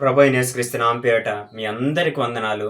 ప్రభు నేసుక్రీస్తు నాంపేట మీ అందరికి వందనాలు.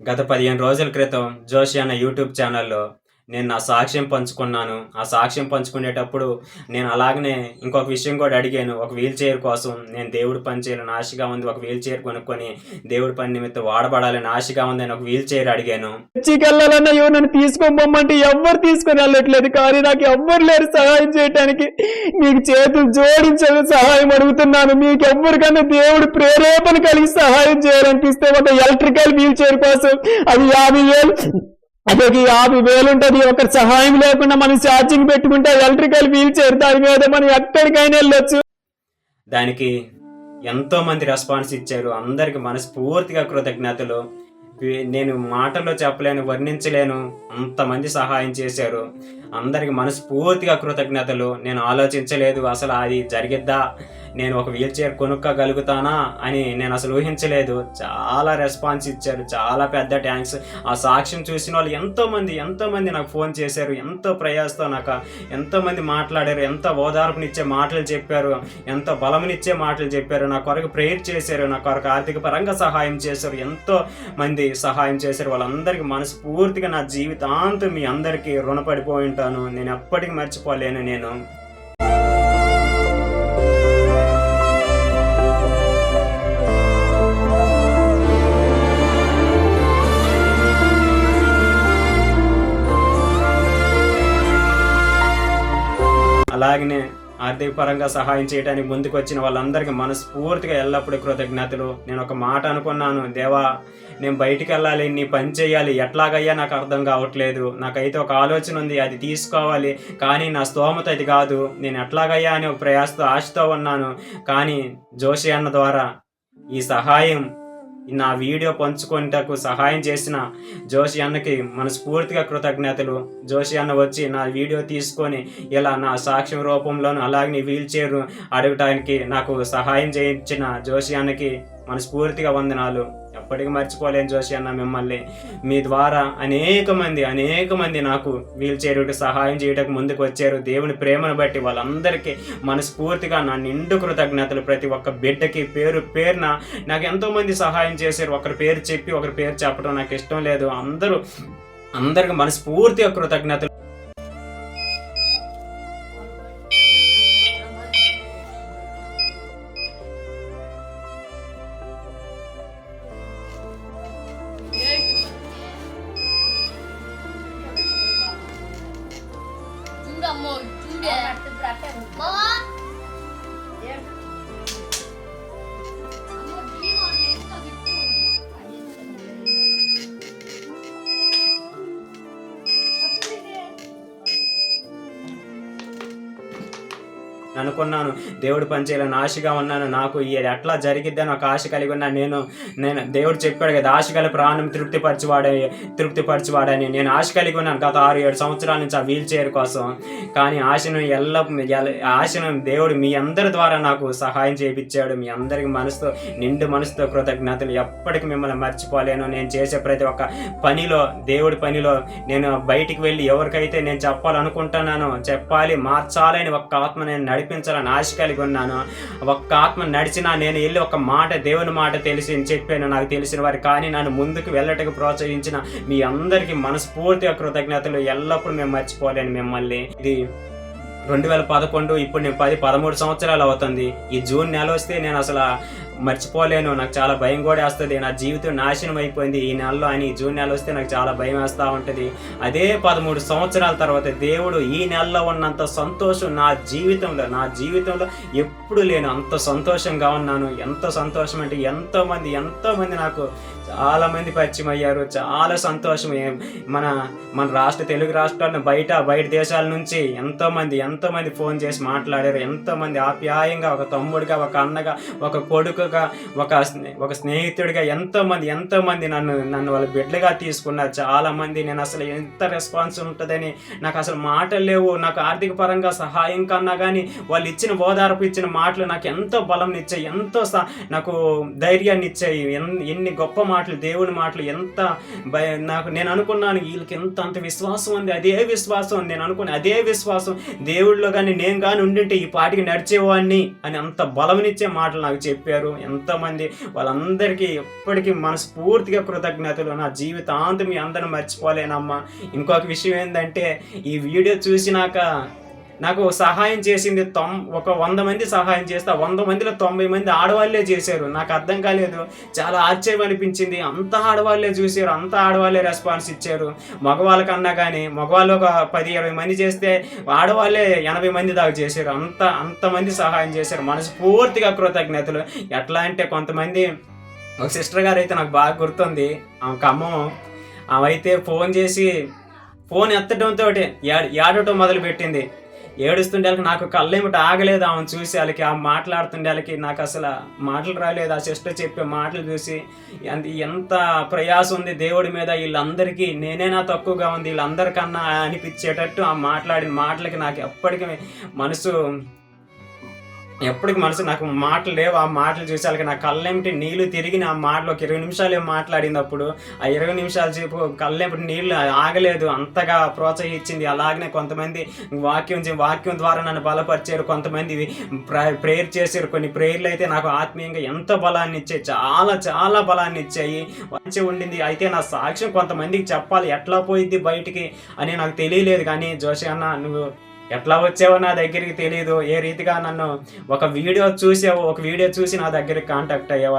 గత పదిహేను రోజుల క్రితం జోషి అన్న యూట్యూబ్ ఛానల్లో నేను నా సాక్ష్యం పంచుకున్నాను. ఆ సాక్ష్యం పంచుకునేటప్పుడు నేను అలాగనే ఇంకొక విషయం కూడా అడిగాను. ఒక వీల్ చైర్ కోసం నేను దేవుడి పని చేయాలని ఆశగా ఉంది. ఒక వీల్ చైర్ కొనుక్కొని దేవుడి పని నిమిత్తం వాడబడాలని ఆశగా ఉంది అని ఒక వీల్ చైర్ అడిగాను. చర్చికి ఎవరు నన్ను తీసుకొని పొమ్మంటే ఎవ్వరు తీసుకొని వెళ్ళట్లేదు. కానీ నాకు ఎవ్వరు లేరు సహాయం చేయటానికి. మీకు చేతులు జోడించడం సహాయం అడుగుతున్నాను. మీకు ఎవ్వరికన్నా దేవుడు ప్రేరేపణ కలిగి సహాయం చేయాలనిపిస్తే ఒక ఎలక్ట్రికల్ వీల్ చైర్ కోసం అది యాభై వేలు అదే యాభై వేలు ఒకరి సహాయం లేకుండా మనం ఛార్జింగ్ పెట్టుకుంటే ఎలక్ట్రికల్ వీల్ చైర్ దాని మీద మనం ఎక్కడికైనా వెళ్ళొచ్చు. దానికి ఎంతో మంది రెస్పాన్స్ ఇచ్చారు. అందరికి మనస్ఫూర్తిగా కృతజ్ఞతలు. నేను మాటల్లో చెప్పలేను వర్ణించలేను. అంతమంది సహాయం చేశారు. అందరికి మనస్ఫూర్తిగా కృతజ్ఞతలు. నేను ఆలోచించలేదు అసలు అది జరిగిద్దా? నేను ఒక వీల్ చైర్ కొనుక్కోగలుగుతానా అని నేను అసలు ఊహించలేదు. చాలా రెస్పాన్స్ ఇచ్చారు. చాలా పెద్ద ట్యాంక్స్ ఆ సాక్ష్యం చూసిన వాళ్ళు ఎంతోమంది ఎంతోమంది నాకు ఫోన్ చేశారు. ఎంతో ప్రయాసతో నాకు ఎంతోమంది మాట్లాడారు. ఎంత ఓదార్పునిచ్చే మాటలు చెప్పారు. ఎంత బలమునిచ్చే మాటలు చెప్పారు. నా కొరకు ప్రేయర్ చేశారు. నా కొరకు ఆర్థిక పరంగా సహాయం చేశారు. ఎంతో మంది సహాయం చేశారు. వాళ్ళందరికీ మనస్ఫూర్తిగా నా జీవితాంతం మీ అందరికీ రుణపడిపోయి ఉంటాను. నేను ఎప్పటికీ మర్చిపోలేను నేను అలాగనే ఆర్థిక పరంగా సహాయం చేయడానికి ముందుకు వచ్చిన వాళ్ళందరికీ మనస్ఫూర్తిగా ఎల్లప్పుడూ కృతజ్ఞతలు. నేను ఒక మాట అనుకున్నాను దేవా నేను బయటికి వెళ్ళాలి నీ పని చేయాలి. ఎట్లాగయ్యా నాకు అర్థం కావట్లేదు. నాకైతే ఒక ఆలోచన ఉంది అది తీసుకోవాలి. కానీ నా స్తోమత అది కాదు. నేను ఎట్లాగయ్యా అని ఒక ప్రయాసతో ఆశతో ఉన్నాను. కానీ జోషి అన్న ద్వారా ఈ సహాయం నా వీడియో పంచుకొనిటకు సహాయం చేసిన జోషి అన్నకి మనస్ఫూర్తిగా కృతజ్ఞతలు. జోషి అన్న వచ్చి నా వీడియో తీసుకొని ఇలా నా సాక్ష్యం రూపంలోను అలాగే వీల్ చైర్ అడగటానికి నాకు సహాయం చేయించిన జోషి అన్నకి మనస్ఫూర్తిగా వందనాలు. ఎప్పటికీ మర్చిపోలేను జోషి అన్న మిమ్మల్ని. మీ ద్వారా అనేక మంది అనేక మంది నాకు వీల్ చేరుకు సహాయం చేయడానికి ముందుకు వచ్చారు. దేవుని ప్రేమను బట్టి వాళ్ళందరికీ మనస్ఫూర్తిగా నా నిండు కృతజ్ఞతలు ప్రతి ఒక్క బిడ్డకి పేరు పేరున నాకు ఎంతో మంది సహాయం చేశారు. ఒకరి పేరు చెప్పి ఒకరి పేరు చెప్పడం నాకు ఇష్టం లేదు. అందరూ అందరికి మనస్ఫూర్తిగా కృతజ్ఞతలు. もう準。అనుకున్నాను. దేవుడు పనిచేయాలని ఆశగా ఉన్నాను. నాకు ఇది ఎట్లా జరిగిద్దని ఒక ఆశ కలిగి ఉన్నాను నేను నేను దేవుడు చెప్పాడు కదా ఆశ కలిగి ప్రాణం తృప్తిపరచువాడే తృప్తిపరచువాడని. నేను ఆశ కలిగి ఉన్నాను గత ఆరు ఏడు సంవత్సరాల నుంచి ఆ వీల్ చైర్ కోసం. కానీ ఆశను ఎల్ల ఆశను దేవుడు మీ అందరి ద్వారా నాకు సహాయం చేయించాడు మీ అందరికి మనసుతో నిండు మనసుతో కృతజ్ఞతలు. ఎప్పటికీ మిమ్మల్ని మర్చిపోలేను. నేను చేసే ప్రతి ఒక్క పనిలో దేవుడి పనిలో నేను బయటికి వెళ్ళి ఎవరికైతే నేను చెప్పాలనుకుంటున్నానో చెప్పాలి. మార్చాలని ఒక్క ఆత్మ నేను నడిపించాలని ఆశ కలిగి ఉన్నాను. ఒక్క ఆత్మ నడిచినా నేను వెళ్ళి ఒక మాట దేవుని మాట తెలిసి చెప్పాను. నాకు తెలిసిన వారు కానీ నన్ను ముందుకు వెళ్ళటకు ప్రోత్సహించిన మీ అందరికీ మనస్ఫూర్తిగా కృతజ్ఞతలు. ఎల్లప్పుడూ మేము మర్చిపోలేను మిమ్మల్ని. ఇది రెండు వేల పదకొండు ఇప్పుడు నేను పది పదమూడు సంవత్సరాలు అవుతుంది. ఈ జూన్ నెల వస్తే నేను అసలు మర్చిపోలేను. నాకు చాలా భయం కూడా వేస్తుంది. నా జీవితం నాశనం అయిపోయింది. ఈ నెలలో అని జూన్ నెల వస్తే నాకు చాలా భయం వేస్తూ ఉంటుంది. అదే పదమూడు సంవత్సరాల తర్వాత దేవుడు ఈ నెలలో ఉన్నంత సంతోషం నా జీవితంలో నా జీవితంలో ఎప్పుడు లేను. అంత సంతోషంగా ఉన్నాను. ఎంత సంతోషం అంటే ఎంతోమంది ఎంతోమంది నాకు చాలా మంది పరిచయం అయ్యారు. చాలా సంతోషం. మన మన రాష్ట్ర తెలుగు రాష్ట్రాలను బయట బయట దేశాల నుంచి ఎంతోమంది ఎంతోమంది ఫోన్ చేసి మాట్లాడారు. ఎంతోమంది ఆప్యాయంగా ఒక తమ్ముడిగా ఒక అన్నగా ఒక కొడుకుగా ఒక ఒక స్నేహితుడిగా ఎంతోమంది ఎంతోమంది నన్ను నన్ను వాళ్ళ బిడ్డగా తీసుకున్నారు. చాలామంది నేను అసలు ఎంత రెస్పాన్స్ ఉంటుందని నాకు అసలు మాటలు లేవు. నాకు ఆర్థిక పరంగా సహాయం కన్నా కానీ వాళ్ళు ఇచ్చిన ఓదార్పు ఇచ్చిన మాటలు నాకు ఎంతో బలం ఇచ్చాయి ఎంతో స- నాకు ధైర్యాన్ని ఇచ్చాయి ఎన్ని గొప్ప మాటలు మాటలు దేవుడి మాటలు ఎంత భయ- నాకు నేను అనుకున్నాను వీళ్ళకి ఎంత అంత విశ్వాసం ఉంది అదే విశ్వాసం ఉంది. నేను అనుకున్న అదే విశ్వాసం. దేవుడిలో కానీ నేను కానీ ఉండింటే ఈ పాటికి నడిచేవాడిని అని అంత బలమునిచ్చే మాటలు నాకు చెప్పారు ఎంతమంది. వాళ్ళందరికీ ఎప్పటికీ మనస్ఫూర్తిగా కృతజ్ఞతలు. నా జీవితాంతం మీ అందరం మర్చిపోలేనమ్మా. ఇంకొక విషయం ఏంటంటే ఈ వీడియో చూసినాక నాకు సహాయం చేసింది తొం ఒక వంద మంది సహాయం చేస్తే వంద మందిలో తొంభై మంది ఆడవాళ్ళే చేశారు. నాకు అర్థం కాలేదు. చాలా ఆశ్చర్యం అనిపించింది. అంత ఆడవాళ్ళే చూశారు అంత ఆడవాళ్ళే రెస్పాన్స్ ఇచ్చారు. మగవాళ్ళకన్నా కానీ మగవాళ్ళు ఒక పది ఇరవై మంది చేస్తే ఆడవాళ్ళే ఎనభై మంది దాకా చేశారు. అంత అంతమంది సహాయం చేశారు. మనస్ఫూర్తిగా కృతజ్ఞతలు. ఎట్లా అంటే కొంతమంది ఒక సిస్టర్ గారు అయితే నాకు బాగా గుర్తుంది. ఆమె ఖమ్మం ఆమె అయితే ఫోన్ చేసి ఫోన్ ఎత్తడంతో ఏడటం మొదలు పెట్టింది ఏడుస్తుండే వాళ్ళకి నాకు కళ్ళేమిటి ఆగలేదు ఆమెను చూసి వాళ్ళకి ఆ మాట్లాడుతుండే వాళ్ళకి నాకు అసలు మాటలు రాలేదు. ఆ సిస్టర్ చెప్పే మాటలు చూసి ఎంత- ఎంత ప్రయాసం ఉంది దేవుడి మీద. వీళ్ళందరికీ నేనేనా తక్కువగా ఉంది. వీళ్ళందరికన్నా అనిపించేటట్టు ఆ మాట్లాడిన మాటలకి నాకు ఎప్పటికీ మనసు ఎప్పటికి మనసు నాకు మాటలు లేవు ఆ మాటలు చూసాక నా కళ్ళేమిటి నీళ్ళు తిరిగి నా మాటలు ఒక ఇరవై నిమిషాలు మాట్లాడినప్పుడు ఆ ఇరవై నిమిషాలు సేపు కళ్ళేమిటి నీళ్ళు ఆగలేదు అంతగా ప్రోత్సహించింది. అలాగనే కొంతమంది వాక్యం చే- వాక్యం ద్వారా నన్ను బలపరిచారు కొంతమంది ప్రేయర్ చేశారు. కొన్ని ప్రేయర్లు అయితే నాకు ఆత్మీయంగా ఎంత బలాన్ని ఇచ్చాయి చాలా చాలా బలాన్ని ఇచ్చాయి. మంచి ఉండింది. అయితే నా సాక్ష్యం కొంతమందికి చెప్పాలి. ఎట్లా పోయింది బయటికి అని నాకు తెలియలేదు. కానీ జోషి అన్న నువ్వు ఎట్లా వచ్చావో నా దగ్గరికి తెలియదు ఏ రీతిగా నన్ను ఒక వీడియో చూసావు ఒక వీడియో చూసి నా దగ్గరికి కాంటాక్ట్ అయ్యావు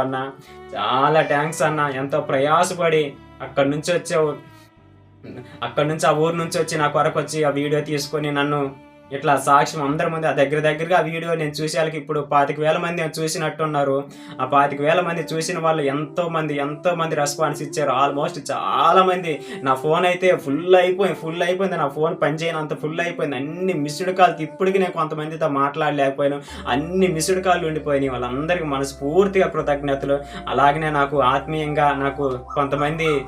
చాలా థ్యాంక్స్ అన్న. ఎంతో ప్రయాసపడి అక్కడి నుంచి వచ్చావు. అక్కడి నుంచి ఆ ఊరు నుంచి వచ్చి నా కొరకు వచ్చి ఆ వీడియో తీసుకొని నన్ను ఇట్లా సాక్ష్యం అందరి ముందు ఆ దగ్గర దగ్గరగా ఆ వీడియో నేను చూసే వాళ్ళకి ఇప్పుడు పాతిక వేల మంది చూసినట్టున్నారు. ఆ పాతిక వేల మంది చూసిన వాళ్ళు ఎంతో మంది ఎంతో మంది రెస్పాన్స్ ఇచ్చారు. ఆల్మోస్ట్ చాలా మంది. నా ఫోన్ అయితే ఫుల్ అయిపోయింది ఫుల్ అయిపోయింది. నా ఫోన్ పనిచేయనంత ఫుల్ అయిపోయింది. అన్ని మిస్డ్ కాల్స్ ఇప్పటికి నేను కొంతమందితో మాట్లాడలేకపోయాను. అన్ని మిస్డ్ కాల్ ఉండిపోయినాయి. వాళ్ళందరికీ మనస్ఫూర్తిగా కృతజ్ఞతలు. అలాగనే నాకు ఆత్మీయంగా నాకు కొంతమంది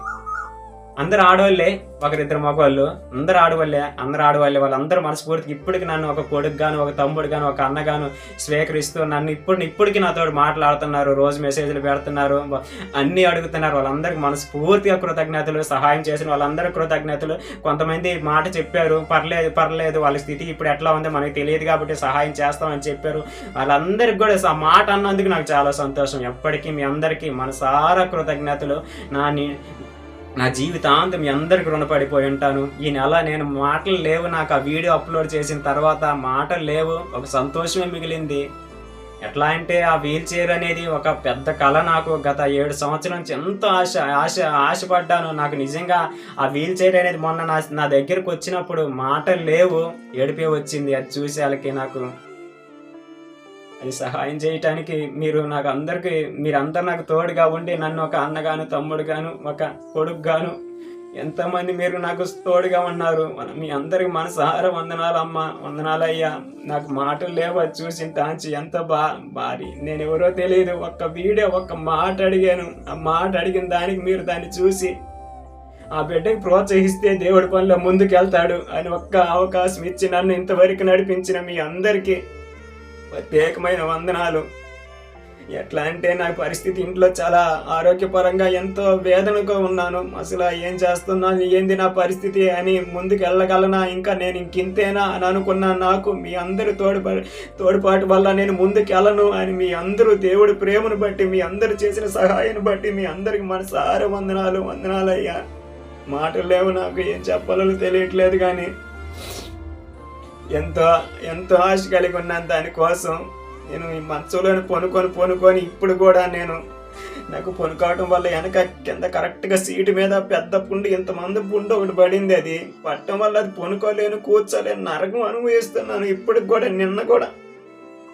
అందరు ఆడవాళ్ళే ఒకరిద్దరు మగవాళ్ళు అందరు ఆడవాళ్ళే అందరు ఆడవాళ్ళే వాళ్ళందరూ మనస్ఫూర్తికి ఇప్పటికి నన్ను ఒక కొడుకు గాను ఒక తమ్ముడు గాను ఒక అన్న గాను స్వీకరిస్తూ నన్ను ఇప్పుడు ఇప్పటికి నాతో మాట్లాడుతున్నారు రోజు మెసేజ్లు పెడుతున్నారు అన్నీ అడుగుతున్నారు. వాళ్ళందరికీ మనస్ఫూర్తిగా కృతజ్ఞతలు సహాయం చేసిన వాళ్ళందరూ కృతజ్ఞతలు. కొంతమంది మాట చెప్పారు పర్లేదు పర్లేదు వాళ్ళ స్థితి ఇప్పుడు ఎట్లా ఉందో మనకి తెలియదు కాబట్టి సహాయం చేస్తామని చెప్పారు. వాళ్ళందరికీ కూడా ఆ మాట అన్నందుకు నాకు చాలా సంతోషం. ఎప్పటికీ మీ అందరికీ మనసారా కృతజ్ఞతలు. నా నా జీవితాంతం మీ అందరికి రుణపడిపోయి ఉంటాను. ఈ నెల నేను మాటలు లేవు నాకు ఆ వీడియో అప్లోడ్ చేసిన తర్వాత మాటలు లేవు ఒక సంతోషమే మిగిలింది. ఎట్లా అంటే ఆ వీల్ చైర్ అనేది ఒక పెద్ద కళ నాకు. గత ఏడు సంవత్సరం నుంచి ఎంతో ఆశ ఆశ ఆశపడ్డాను. నాకు నిజంగా ఆ వీల్ చైర్ అనేది మొన్న నా నా దగ్గరకు వచ్చినప్పుడు మాటలు లేవు ఏడిపే వచ్చింది. అది చూసే వాళ్ళకి నాకు. సహాయం చేయటానికి మీరు నాకు అందరికీ మీరందరు నాకు తోడుగా ఉండి నన్ను ఒక అన్నగాను తమ్ముడు గాను ఒక కొడుకు గాను ఎంతమంది మీరు నాకు తోడుగా ఉన్నారు. మన- మీ అందరికి మనసారా వందనాలు అమ్మ వందనాలయ్యా. నాకు మాటలు లేవు అది చూసి దాంచి ఎంత బా భారీ. నేను ఎవరో తెలియదు ఒక్క వీడియో ఒక్క మాట అడిగాను. ఆ మాట అడిగిన దానికి మీరు దాన్ని చూసి ఆ బిడ్డకి ప్రోత్సహిస్తే దేవుడి పనిలో ముందుకెళ్తాడు అని ఒక్క అవకాశం ఇచ్చి నన్ను ఇంతవరకు నడిపించిన మీ అందరికీ ప్రత్యేకమైన వందనాలు. ఎట్లా అంటే నా పరిస్థితి ఇంట్లో చాలా ఆరోగ్యపరంగా ఎంతో వేదనగా ఉన్నాను. అసలు ఏం చేస్తున్నాను ఏంది నా పరిస్థితి అని ముందుకు వెళ్ళగలనా ఇంకా నేను ఇంకింతేనా అని అనుకున్నా. నాకు మీ అందరి తోడుప తోడ్పాటు వల్ల నేను ముందుకు వెళ్ళను అని మీ అందరూ దేవుడి ప్రేమను బట్టి మీ అందరు చేసిన సహాయాన్ని బట్టి మీ అందరికి మనసార వందనాలు వందనాలు అయ్యా మాటలు లేవు నాకు ఏం చెప్పాలో తెలియట్లేదు కానీ ఎంతో ఎంతో ఆశ కలిగి ఉన్నాను దానికోసం నేను ఈ మంచంలోని పొనుకొని పొనుకొని ఇప్పుడు కూడా నేను నాకు పొనుకోవటం వల్ల వెనక కింద కరెక్ట్గా సీటు మీద పెద్ద పుండు ఇంతమంది పుండు ఒకటి పడింది అది. పట్టడం వల్ల అది పొనుకోలేను కూర్చోలేను నరకం అనుభవిస్తున్నాను ఇప్పటికి కూడా నిన్న కూడా.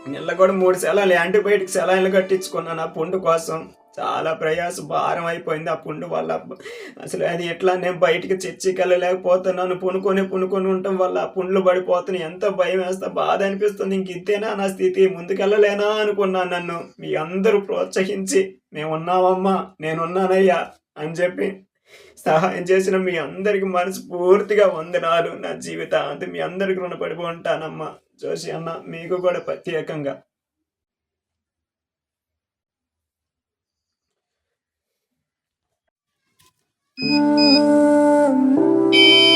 నిన్న కూడా మూడు సెలవులు యాంటీబయాటిక్ సెలవులు కట్టించుకున్నాను ఆ పుండు కోసం. చాలా ప్రయాస భారం అయిపోయింది ఆ పుండు వల్ల. అసలు అది ఎట్లా నేను బయటికి చర్చికెళ్ళలేకపోతున్నాను పునుకొని పునుకొని ఉండటం వల్ల ఆ పుండ్లు పడిపోతున్నాయి. ఎంత భయం వేస్తా బాధ అనిపిస్తుంది. ఇంక ఇంతేనా నా స్థితి? ముందుకెళ్ళలేనా అనుకున్నాను నన్ను. మీ అందరూ ప్రోత్సహించి మేమున్నామమ్మా నేనున్నానయ్యా అని చెప్పి సహాయం చేసిన మీ అందరికి మనస్ఫూర్తిగా వందనాలు నా జీవితాంతం. మీ అందరికి రుణపడిపో ఉంటానమ్మా. జోషి అన్న మీకు కూడా ప్రత్యేకంగా. Thank you.